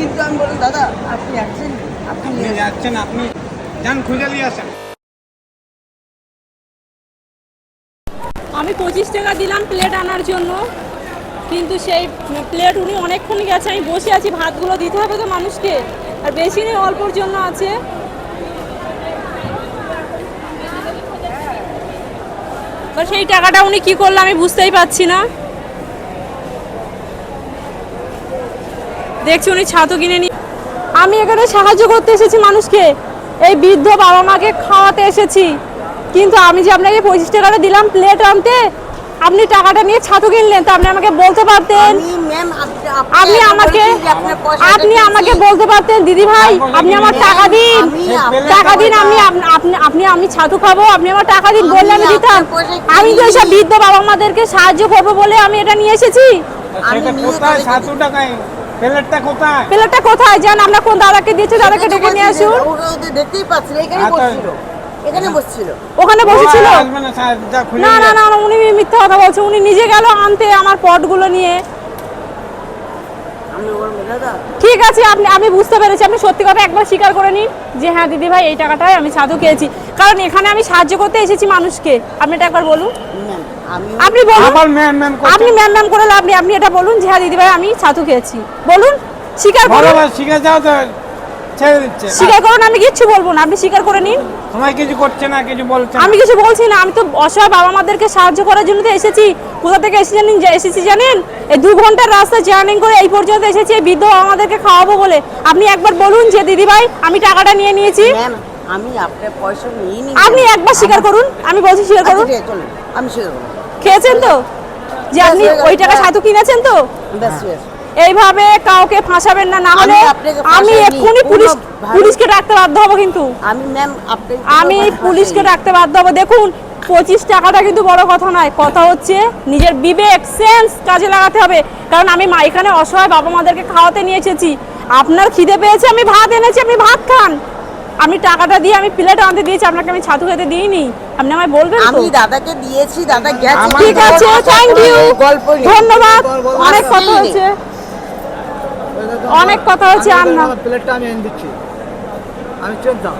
কিন্তু আমি বলি দাদা আপনি আসছেন আপনি আপনি নিয়ে আসেন। যাচ্ছেন আপনি যান খুঁজে নিয়ে আসেন। আমি পঁচিশ টাকা দিলাম প্লেট আনার জন্য কিন্তু সেই প্লেট উনি অনেকক্ষণ গেছে আমি বসে আছি ভাতগুলো দিতে হবে তো মানুষকে। আর বেশি নেই অল্পর জন্য আছে। সেই টাকাটা উনি কি করল আমি বুঝতেই পারছি না। দেখছি উনি ছাতু কিনে নি আমি এখানে সাহায্য করতে এসেছি মানুষকে। এই বৃদ্ধ বাবা মাকে খাওয়াতে এসেছি। কিন্তু আমি যে আপনাকে পঁচিশ টাকাটা দিলাম প্লেট আনতে আপনি টাকাটা নিয়ে ছাতু কিনলেন তো আপনি আমাকে বলতে পারতেন। আপনি আপনি আমাকে আপনি আমাকে বলতে পারতেন দিদি ভাই আপনি আমার টাকা দিন। টাকা দিন আমি আপনি আপনি আমি ছাতু খাব আপনি আমার টাকা দিন বললে আমি দিতাম। আমি তো। এসব বৃদ্ধ বাবা মাদেরকে সাহায্য করব বলে আমি এটা নিয়ে এসেছি। প্লেটটা কোথায়? প্লেটটা কোথায়? আমরা কোন দাদাকে দিয়েছি? দাদাকে ডেকে নিয়ে আসুন। দেখতেই পাচ্ছি এখানে আচ্ছা। বসছিল। এখানে বসছিল। ওখানে বসেছিল? না, না না উনি মিথ্যা কথা বলছে। উনি নিজে গেল আনতে আমার পটগুলো নিয়ে। ঠিক আছে আপনি আমি বুঝতে পেরেছি আপনি সত্যি কথা একবার স্বীকার করে নিন যে হ্যাঁ দিদি ভাই এই টাকাটাই আমি ছাতু খেয়েছি। কারণ এখানে আমি সাহায্য করতে এসেছি মানুষকে। আপনি এটা একবার বলুন। আপনি বলুন। আবার ম্যাম ম্যাম আপনি ম্যাম ম্যাম করে লাভ নেই। আপনি এটা বলুন যে হ্যাঁ দিদি ভাই আমি ছাতু খেয়েছি। বলুন স্বীকার করুন। যাও তো স্বীকার করুন আমি কিচ্ছু বলব না। আপনি স্বীকার করে নিন। তোমায় কিছু করছে না কিছু বলছে আমি কিছু বলছি না। আমি তো অসহায় বাবা মাদেরকে সাহায্য করার জন্য তো এসেছি। কোথা থেকে এসেছি জানেন? যে এসেছি জানেন? এই দু ঘণ্টার রাস্তা জার্নিং করে এই পর্যন্ত এসেছি বৃদ্ধ আমাদেরকে খাওয়াবো বলে। আপনি একবার বলুন যে দিদি ভাই আমি টাকাটা নিয়ে নিয়েছি। আমি আপনার পয়সা নিয়ে আপনি একবার স্বীকার করুন আমি বলছি স্বীকার করুন। আচ্ছা, চলুন আমি স্বীকার খেয়েছেন তো? যে আপনি ওই টাকা। ছাতু কিনেছেন তো? এইভাবে কাউকে ফাঁসাবেন না না হলে আমি এক্ষুনি পুলিশ পুলিশকে ডাকতে বাধ্য হব কিন্তু। আমি ম্যাম আমি পুলিশকে ডাকতে বাধ্য হব। দেখুন পঁচিশ টাকাটা কিন্তু বড় কথা নয়। কথা হচ্ছে নিজের বিবেক সেন্স কাজে লাগাতে হবে। কারণ আমি মা এখানে অসহায় বাবা মাদেরকে খাওয়াতে নিয়ে এসেছি। আপনার খিদে পেয়েছে আমি ভাত এনেছি আপনি ভাত খান। আমি টাকাটা দিয়ে আমি প্লেট আনতে দিয়েছি আপনাকে আমি ছাতু খেতে দিইনি। আপনি আমায় বলবেন আমি দাদাকে দিয়েছি দাদা গেছে। ঠিক আছে থ্যাংক ইউ ধন্যবাদ। অনেক কথা হয়েছে। অনেক কথা হয়েছে আর না প্লেটটা আমি এনে দিচ্ছি। আমি চলতাম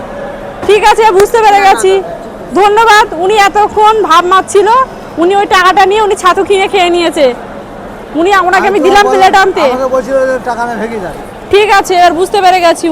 ঠিক আছে বুঝতে পেরে গেছি। ধন্যবাদ উনি এতক্ষণ ভাব মারছিল উনি ওই টাকাটা নিয়ে উনি ছাতু কিনে খেয়ে নিয়েছে। উনি ওনাকে আমি দিলাম প্লেট আনতে ঠিক আছে এবার বুঝতে পেরে গেছি